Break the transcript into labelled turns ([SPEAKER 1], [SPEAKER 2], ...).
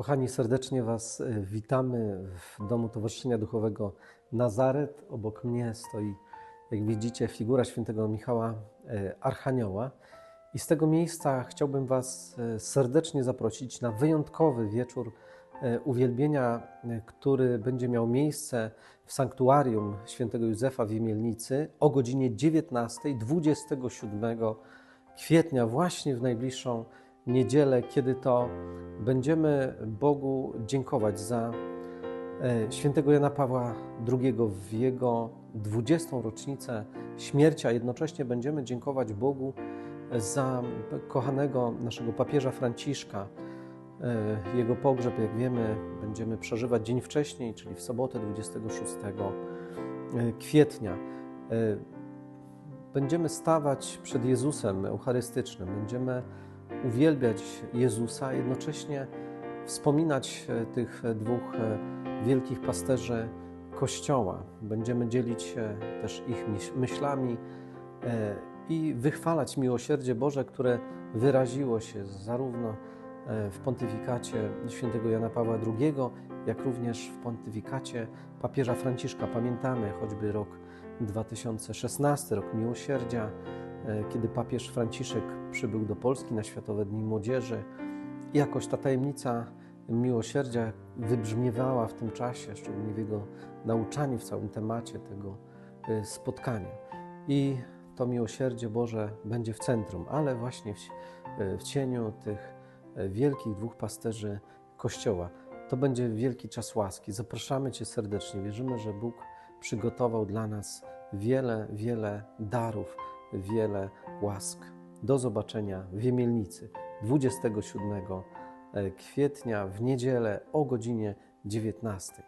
[SPEAKER 1] Kochani, serdecznie Was e, witamy w Domu Towarzyszenia Duchowego Nazaret. Obok mnie stoi, jak widzicie, figura świętego Michała e, Archanioła. I z tego miejsca chciałbym Was e, serdecznie zaprosić na wyjątkowy wieczór uwielbienia, który będzie miał miejsce w sanktuarium świętego Józefa w Jemielnicy o godzinie 19, 27 kwietnia, właśnie w najbliższą niedzielę, kiedy to będziemy Bogu dziękować za e, świętego Jana Pawła II w jego 20. rocznicę śmierci, a jednocześnie będziemy dziękować Bogu za kochanego naszego papieża Franciszka. E, Jego pogrzeb, jak wiemy, będziemy przeżywać dzień wcześniej, czyli w sobotę 26 kwietnia. E, Będziemy stawać przed Jezusem Eucharystycznym, będziemy uwielbiać Jezusa, jednocześnie wspominać e, tych dwóch e, wielkich pasterzy Kościoła. Będziemy dzielić się też ich myśl- myślami e, i wychwalać miłosierdzie Boże, które wyraziło się zarówno e, w pontyfikacie świętego Jana Pawła II, jak również w pontyfikacie papieża Franciszka. Pamiętamy choćby rok 2016, rok miłosierdzia, e, kiedy papież Franciszek przybył do Polski na Światowe Dni Młodzieży. Jakoś ta tajemnica miłosierdzia wybrzmiewała w tym czasie, szczególnie w jego nauczaniu, w całym temacie tego e, spotkania. I to miłosierdzie Boże będzie w centrum, ale właśnie w, e, cieniu tych e, wielkich dwóch pasterzy Kościoła. To będzie wielki czas łaski. Zapraszamy Cię serdecznie. Wierzymy, że Bóg przygotował dla nas wiele, wiele darów, wiele łask. Do zobaczenia w Jemielnicy 27 kwietnia w niedzielę o godzinie 19.